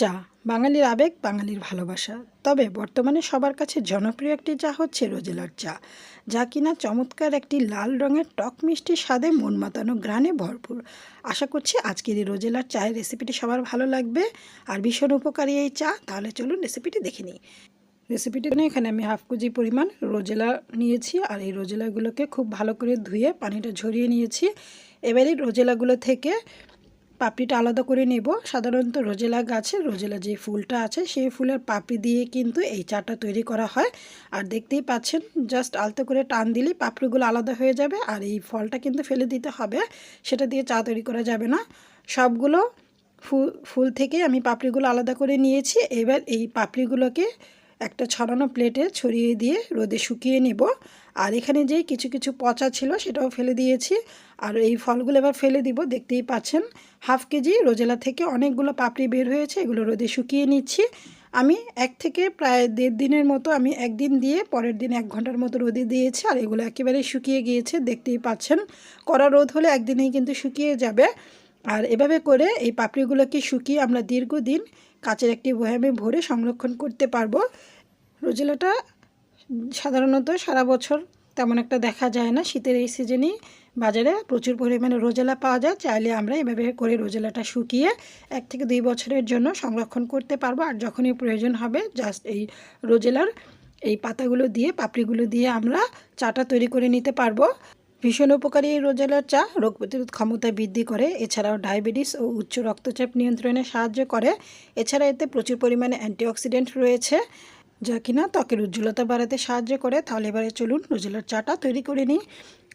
চা, বাঙালির আবেগ, বাঙালির ভালোবাসা। তবে বর্তমানে সবার কাছে জনপ্রিয় একটি চা হচ্ছে রোজেলার চা, যা কিনা চমৎকার একটি লাল রঙের টক মিষ্টি স্বাদে মন মাতানো গ্রানে ভরপুর। আশা করছি আজকের এই রোজেলার চায়ের রেসিপিটি সবার ভালো লাগবে। আর ভীষণ উপকারী এই চা, তাহলে চলুন রেসিপিটি দেখে নিই। রেসিপিটি এখানে আমি হাফ কেজি পরিমাণ রোজেলা নিয়েছি, আর এই রোজেলাগুলোকে খুব ভালো করে ধুয়ে পানিটা ঝরিয়ে নিয়েছি। এবারে রোজেলাগুলো থেকে পাপড়িটা আলাদা করে নেব। সাধারণত রোজেলা গাছে রোজেলা যে ফুলটা আছে, সেই ফুলের পাপড়ি দিয়ে কিন্তু এই চাটা তৈরি করা হয়। আর দেখতেই পাচ্ছেন, জাস্ট আলতো করে টান দিলে পাপড়িগুলো আলাদা হয়ে যাবে আর এই ফলটা কিন্তু ফেলে দিতে হবে। সেটা দিয়ে চা তৈরি করা যাবে না। সবগুলো ফুল ফুল থেকে আমি পাপড়িগুলো আলাদা করে নিয়েছি। এবার এই পাপড়িগুলোকে একটা ছড়ানো প্লেটে ছড়িয়ে দিয়ে রোদে শুকিয়ে নেব। আর এখানে যে কিছু কিছু পচা ছিল সেটাও ফেলে দিয়েছি। আর এই ফলগুলো এবার ফেলে দিব, দেখতেই পাচ্ছেন। হাফ কেজি রোজেলা থেকে অনেকগুলো পাপড়ি বের হয়েছে, এগুলো রোদে শুকিয়ে নিচ্ছি। আমি এক থেকে প্রায় দেড় দিনের মতো আমি একদিন দিয়ে পরের দিন এক ঘণ্টার মতো রোদে দিয়েছি আর এগুলো একেবারে শুকিয়ে গিয়েছে, দেখতেই পাচ্ছেন। কড়া রোদ হলে একদিনেই কিন্তু শুকিয়ে যাবে। আর এভাবে করে এই পাপড়িগুলোকে শুকিয়ে আমরা দীর্ঘদিন কাচের একটি বয়ামে ভরে সংরক্ষণ করতে পারব। রোজেলাটা সাধারণত সারা বছর তেমন একটা দেখা যায় না। শীতের এই সিজনেই বাজারে প্রচুর পরিমাণে রোজেলা পাওয়া যায়। চাইলে আমরা এভাবে করে রোজেলাটা শুকিয়ে এক থেকে দুই বছরের জন্য সংরক্ষণ করতে পারব। আর যখনই প্রয়োজন হবে জাস্ট এই রোজেলার এই পাতাগুলো দিয়ে, পাপড়িগুলো দিয়ে আমরা চাটা তৈরি করে নিতে পারব। ভীষণ উপকারী এই রোজেলার চা। রোগ প্রতিরোধ ক্ষমতা বৃদ্ধি করে, এছাড়াও ডায়াবেটিস ও উচ্চ রক্তচাপ নিয়ন্ত্রণে সাহায্য করে। এছাড়া এতে প্রচুর পরিমাণে অ্যান্টিঅক্সিডেন্ট রয়েছে। যা কিনা ত্বকের উজ্জ্বলতা বাড়াতে সাহায্য করে। তাহলে এবারে চলুন রোজেলার চাটা তৈরি করে নিই।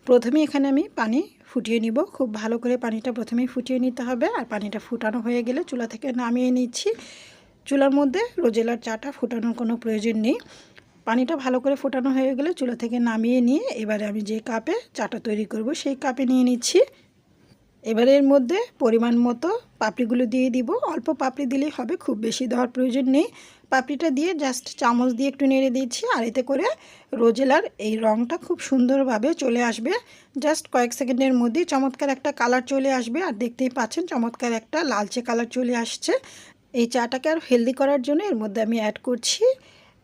প্রথমে এখানে আমি পানি ফুটিয়ে নিব। খুব ভালো করে পানিটা প্রথমেই ফুটিয়ে নিতে হবে আর পানিটা ফুটানো হয়ে গেলে চুলা থেকে নামিয়ে নিচ্ছি। চুলার মধ্যে রোজেলার চাটা ফুটানোর কোনো প্রয়োজন নেই। পানিটা ভালো করে ফোটানো হয়ে গেলে চুলা থেকে নামিয়ে নিয়ে এবারে আমি যে কাপে চাটা তৈরি করব সেই কাপে নিয়ে নিচ্ছি। এবারে এর মধ্যে পরিমাণ মতো পাপড়িগুলো দিয়ে দিব। অল্প পাপড়ি দিলেই হবে, খুব বেশি দেওয়ার প্রয়োজন নেই। পাপড়িটা দিয়ে জাস্ট চামচ দিয়ে একটু নেড়ে দিচ্ছি আর এতে করে রোজেলার এই রঙটা খুব সুন্দরভাবে চলে আসবে। জাস্ট কয়েক সেকেন্ডের মধ্যেই চমৎকার একটা কালার চলে আসবে আর দেখতেই পাচ্ছেন চমৎকার একটা লালচে কালার চলে আসছে। এই চাটাকে আর হেলদি করার জন্য এর মধ্যে আমি অ্যাড করছি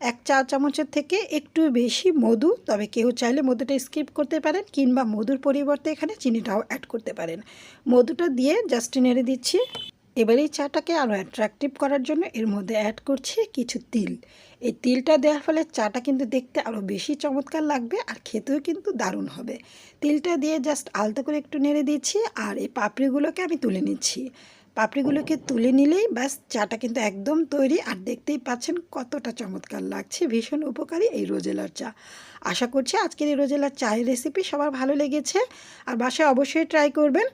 এক চা চামচের থেকে একটু বেশি মধু, তবে কেউ চাইলে মধুটা স্কিপ করতে পারেন কিংবা মধুর পরিবর্তে এখানে চিনিটাও অ্যাড করতে পারেন। মধুটা দিয়ে জাস্ট নেড়ে দিচ্ছি। এবার এই চাটাকে আরও অ্যাট্রাকটিভ করার জন্য এর মধ্যে অ্যাড করছি কিছু তিল। এই তিলটা দেওয়ার ফলে চাটা কিন্তু দেখতে আরও বেশি চমৎকার লাগবে আর খেতেও কিন্তু দারুণ হবে। তিলটা দিয়ে জাস্ট আলতো করে একটু নেড়ে দিচ্ছি আর এই পাপড়িগুলোকে আমি তুলে নিচ্ছি। পাপড়িগুলোকে তুলে নিলেই ব্যাস, চাটা কিন্তু একদম তৈরি। আর দেখতেই পাচ্ছেন কতটা চমৎকার লাগছে, ভীষণ উপকারী এই রোজেলার চা। আশা করছি আজকের এই রোজেলার চায়ের রেসিপি সবার ভালো লেগেছে। আর বাসায় অবশ্যই ট্রাই করবেন।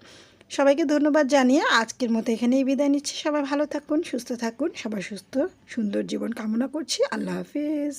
সবাইকে ধন্যবাদ জানিয়ে আজকের মতো এখানেই বিদায় নিচ্ছি। সবাই ভালো থাকুন, সুস্থ থাকুন। সবাই সুস্থ, সুন্দর জীবন কামনা করছি। আল্লাহ হাফিজ।